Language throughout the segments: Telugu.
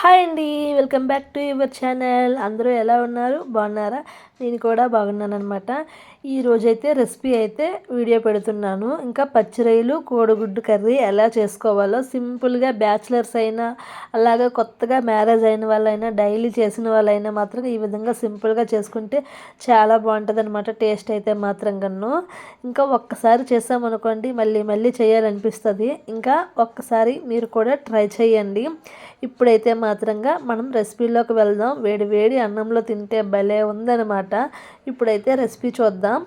హాయ్ అండి welcome back to your channel. అందరూ ఎలా ఉన్నారు? బాగున్నారా? నేను కూడా బాగున్నాను అనమాట ఈరోజైతే రెసిపీ అయితే వీడియో పెడుతున్నాను. ఇంకా పచ్చిరొయ్యలు కోడిగుడ్డు కర్రీ ఎలా చేసుకోవాలో సింపుల్గా బ్యాచిలర్స్ అయినా అలాగే కొత్తగా మ్యారేజ్ అయిన వాళ్ళైనా డైలీ చేసిన వాళ్ళైనా మాత్రం ఈ విధంగా సింపుల్గా చేసుకుంటే చాలా బాగుంటుంది అనమాట టేస్ట్ అయితే మాత్రం కన్ను ఇంకా ఒక్కసారి చేసామనుకోండి మళ్ళీ మళ్ళీ చేయాలనిపిస్తుంది. ఇంకా ఒక్కసారి మీరు కూడా ట్రై చేయండి. ఇప్పుడైతే మాత్రంగా మనం రెసిపీలోకి వెళ్దాం. వేడి వేడి అన్నంలో తింటే భలే ఉందనమాట ఇప్పుడైతే రెసిపీ చూద్దాం.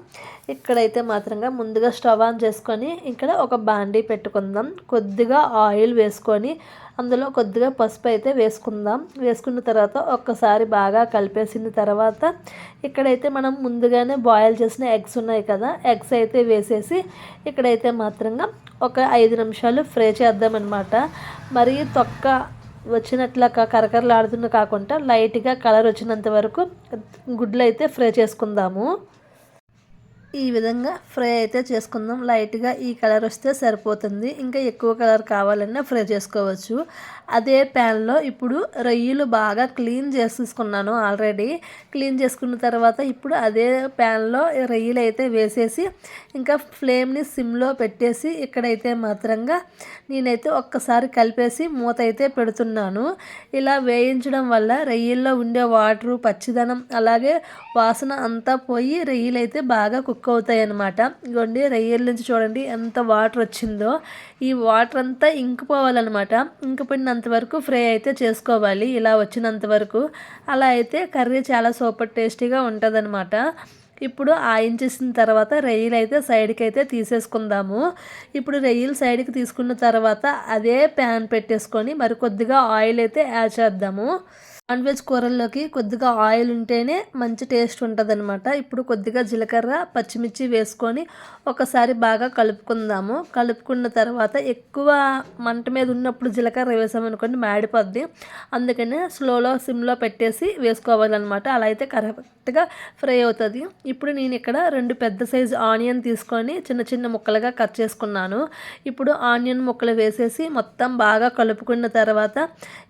ఇక్కడైతే మాత్రంగా ముందుగా స్టవ్ ఆన్ చేసుకొని ఇక్కడ ఒక బాండీ పెట్టుకుందాం. కొద్దిగా ఆయిల్ వేసుకొని అందులో కొద్దిగా పసుపు అయితే వేసుకుందాం. వేసుకున్న తర్వాత ఒక్కసారి బాగా కలిపేసిన తర్వాత ఇక్కడైతే మనం ముందుగానే బాయిల్ చేసిన ఎగ్స్ ఉన్నాయి కదా ఎగ్స్ అయితే వేసేసి ఇక్కడైతే మాత్రంగా ఒక ఐదు నిమిషాలు ఫ్రై చేద్దామన్నమాట. మరి తొక్క వచ్చినట్ల కరకరలాడుతున్న కాకుండా లైట్గా కలర్ వచ్చినంత వరకు గుడ్లు అయితే ఫ్రై చేసుకుందాము. ఈ విధంగా ఫ్రై అయితే చేసుకుందాం. లైట్గా ఈ కలర్ వస్తే సరిపోతుంది. ఇంకా ఎక్కువ కలర్ కావాలన్నా ఫ్రై చేసుకోవచ్చు. అదే ప్యాన్లో ఇప్పుడు రొయ్యలు బాగా క్లీన్ చేసేసుకున్నాను ఆల్రెడీ. క్లీన్ చేసుకున్న తర్వాత ఇప్పుడు అదే ప్యాన్లో రొయ్యలు అయితే వేసేసి ఇంకా ఫ్లేమ్ని సిమ్లో పెట్టేసి ఇక్కడైతే మాత్రంగా నేనైతే ఒక్కసారి కలిపేసి మూత అయితే పెడుతున్నాను. ఇలా వేయించడం వల్ల రొయ్యల్లో ఉండే వాటరు పచ్చిదనం అలాగే వాసన అంతా పోయి రొయ్యలు అయితే బాగా కుక్ కుక్ అవుతాయి అనమాట ఇగోండి రొయ్యల నుంచి చూడండి ఎంత వాటర్ వచ్చిందో. ఈ వాటర్ అంతా ఇంకిపోవాలన్నమాట. ఇంకిపోయినంత వరకు ఫ్రై అయితే చేసుకోవాలి. ఇలా వచ్చినంత వరకు. అలా అయితే కర్రీ చాలా సూపర్ టేస్టీగా ఉంటుందన్నమాట. ఇప్పుడు ఆయించేసిన తర్వాత రొయ్యలు అయితే సైడ్కి అయితే తీసేసుకుందాము. ఇప్పుడు రొయ్యలు సైడ్కి తీసుకున్న తర్వాత అదే ప్యాన్ పెట్టేసుకొని మరి కొద్దిగా ఆయిల్ అయితే యాడ్ చేద్దాము. నాన్ వెజ్ కూరల్లోకి కొద్దిగా ఆయిల్ ఉంటేనే మంచి టేస్ట్ ఉంటుంది అనమాట ఇప్పుడు కొద్దిగా జీలకర్ర పచ్చిమిర్చి వేసుకొని ఒకసారి బాగా కలుపుకుందాము. కలుపుకున్న తర్వాత ఎక్కువ మంట మీద ఉన్నప్పుడు జీలకర్ర వేసామనుకోండి మాడిపోద్ది. అందుకని స్లోలో సిమ్లో పెట్టేసి వేసుకోవాలన్నమాట. అలా అయితే కరెక్ట్గా ఫ్రై అవుతుంది. ఇప్పుడు నేను ఇక్కడ రెండు పెద్ద సైజు ఆనియన్ తీసుకొని చిన్న చిన్న ముక్కలుగా కట్ చేసుకున్నాను. ఇప్పుడు ఆనియన్ ముక్కలు వేసేసి మొత్తం బాగా కలుపుకున్న తర్వాత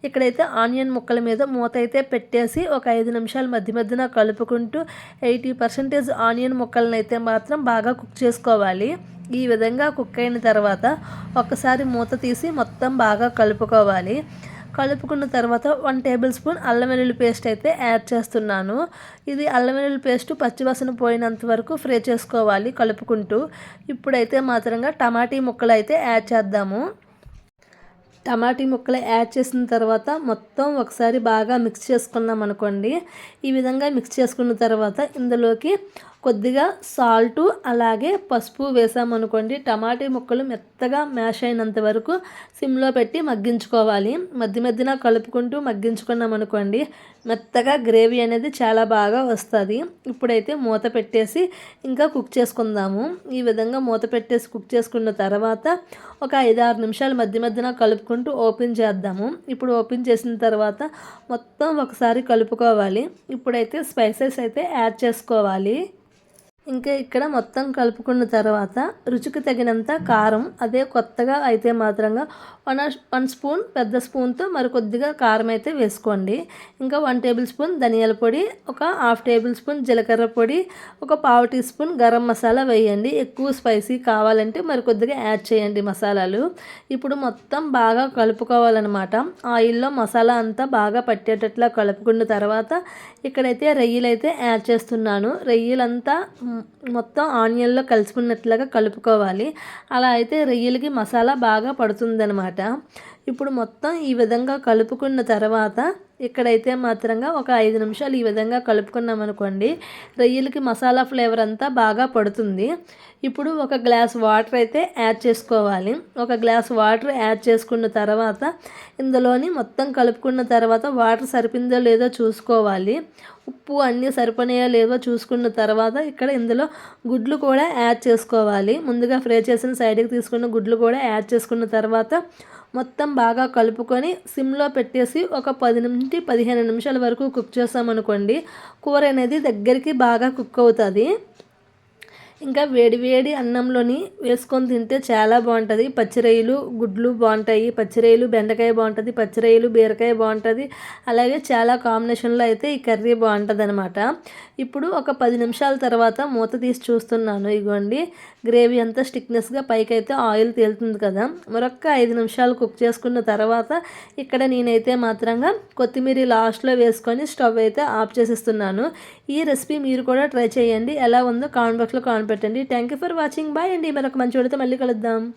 ఇక్కడైతే ఆనియన్ ముక్కల మీద మూత మూత అయితే పెట్టేసి ఒక ఐదు నిమిషాలు మధ్య మధ్యన కలుపుకుంటూ ఎయిటీ పర్సెంటేజ్ ఆనియన్ ముక్కలను అయితే మాత్రం బాగా కుక్ చేసుకోవాలి. ఈ విధంగా కుక్ అయిన తర్వాత ఒకసారి మూత తీసి మొత్తం బాగా కలుపుకోవాలి. కలుపుకున్న తర్వాత వన్ టేబుల్ స్పూన్ అల్లం వెల్లుల్లి పేస్ట్ అయితే యాడ్ చేస్తున్నాను. ఇది అల్లం వెల్లుల్లి పేస్ట్ పచ్చివాసన పోయినంత వరకు ఫ్రై చేసుకోవాలి కలుపుకుంటూ. ఇప్పుడైతే మాత్రంగా టమాటీ ముక్కలు అయితే యాడ్ చేద్దాము. టమాటీ ముక్కలు యాడ్ చేసిన తర్వాత మొత్తం ఒకసారి బాగా మిక్స్ చేసుకున్నాం అనుకోండి ఈ విధంగా మిక్స్ చేసుకున్న తర్వాత ఇందులోకి కొద్దిగా సాల్టు అలాగే పసుపు వేసామనుకోండి టమాటీ ముక్కలు మెత్తగా మ్యాష్ అయినంత వరకు సిమ్లో పెట్టి మగ్గించుకోవాలి. మధ్య మధ్యన కలుపుకుంటూ మగ్గించుకున్నామనుకోండి మెత్తగా గ్రేవీ అనేది చాలా బాగా వస్తుంది. ఇప్పుడైతే మూత పెట్టేసి ఇంకా కుక్ చేసుకుందాము. ఈ విధంగా మూత పెట్టేసి కుక్ చేసుకున్న తర్వాత ఒక ఐదారు నిమిషాలు మధ్య మధ్యన కలుపుకుంటూ ఓపెన్ చేద్దాము. ఇప్పుడు ఓపెన్ చేసిన తర్వాత మొత్తం ఒకసారి కలుపుకోవాలి. ఇప్పుడైతే స్పైసెస్ అయితే యాడ్ చేసుకోవాలి. ఇంకా ఇక్కడ మొత్తం కలుపుకున్న తర్వాత రుచికి తగినంత కారం అదే కొత్తగా అయితే మాత్రంగా వన్ వన్ స్పూన్ పెద్ద స్పూన్తో మరి కొద్దిగా కారం అయితే వేసుకోండి. ఇంకా వన్ టేబుల్ స్పూన్ ధనియాల పొడి ఒక హాఫ్ టేబుల్ స్పూన్ జీలకర్ర పొడి ఒక పావు టీ స్పూన్ గరం మసాలా వేయండి. ఎక్కువ స్పైసీ కావాలంటే మరి కొద్దిగా యాడ్ చేయండి మసాలాలు. ఇప్పుడు మొత్తం బాగా కలుపుకోవాలన్నమాట. ఆయిల్లో మసాలా అంతా బాగా పట్టేటట్లా కలుపుకున్న తర్వాత ఇక్కడైతే రొయ్యలు అయితే యాడ్ చేస్తున్నాను. రొయ్యలంతా మొత్తం ఆనియన్లో కలుసుకున్నట్లుగా కలుపుకోవాలి. అలా అయితే రొయ్యలకి మసాలా బాగా పడుతుందనమాట ఇప్పుడు మొత్తం ఈ విధంగా కలుపుకున్న తర్వాత ఇక్కడైతే మాత్రంగా ఒక ఐదు నిమిషాలు ఈ విధంగా కలుపుకున్నాం అనుకోండి రొయ్యలకి మసాలా ఫ్లేవర్ అంతా బాగా పడుతుంది. ఇప్పుడు ఒక గ్లాస్ వాటర్ అయితే యాడ్ చేసుకోవాలి. ఒక గ్లాస్ వాటర్ యాడ్ చేసుకున్న తర్వాత ఇందులోని మొత్తం కలుపుకున్న తర్వాత వాటర్ సరిపోయిందో లేదో చూసుకోవాలి. ఉప్పు అన్నీ సరిపోయాయో లేదో చూసుకున్న తర్వాత ఇక్కడ ఇందులో గుడ్లు కూడా యాడ్ చేసుకోవాలి. ముందుగా ఫ్రై చేసిన సైడ్కి తీసుకున్న గుడ్లు కూడా యాడ్ చేసుకున్న తర్వాత మొత్తం బాగా కలుపుకొని సిమ్లో పెట్టేసి ఒక పది నుంచి పదిహేను నిమిషాల వరకు కుక్ చేసామనుకోండి కూర అనేది దగ్గరికి బాగా కుక్ అవుతుంది. ఇంకా వేడి వేడి అన్నంలోని వేసుకొని తింటే చాలా బాగుంటుంది. పచ్చిరొయ్యలు గుడ్లు బాగుంటాయి. పచ్చిరొయ్యలు బెండకాయ బాగుంటుంది. పచ్చిరొయ్యలు బీరకాయ బాగుంటుంది. అలాగే చాలా కాంబినేషన్లో అయితే ఈ కర్రీ బాగుంటుంది అనమాట ఇప్పుడు ఒక పది నిమిషాల తర్వాత మూత తీసి చూస్తున్నాను. ఇగోండి. గ్రేవీ అంతా స్టిక్నెస్గా పైకి అయితే ఆయిల్ తేలుతుంది కదా. మరొక ఐదు నిమిషాలు కుక్ చేసుకున్న తర్వాత ఇక్కడ నేనైతే మాత్రంగా కొత్తిమీర లాస్ట్లో వేసుకొని స్టవ్ అయితే ఆఫ్ చేసేస్తున్నాను. ఈ రెసిపీ మీరు కూడా ట్రై చేయండి. ఎలా ఉందో కామెంట్ బాక్స్లో కామెంట్ పెట్టండి. Thank you for watching bye అండి. మరొక మంచి వాడితే మళ్ళీ కలుద్దాం.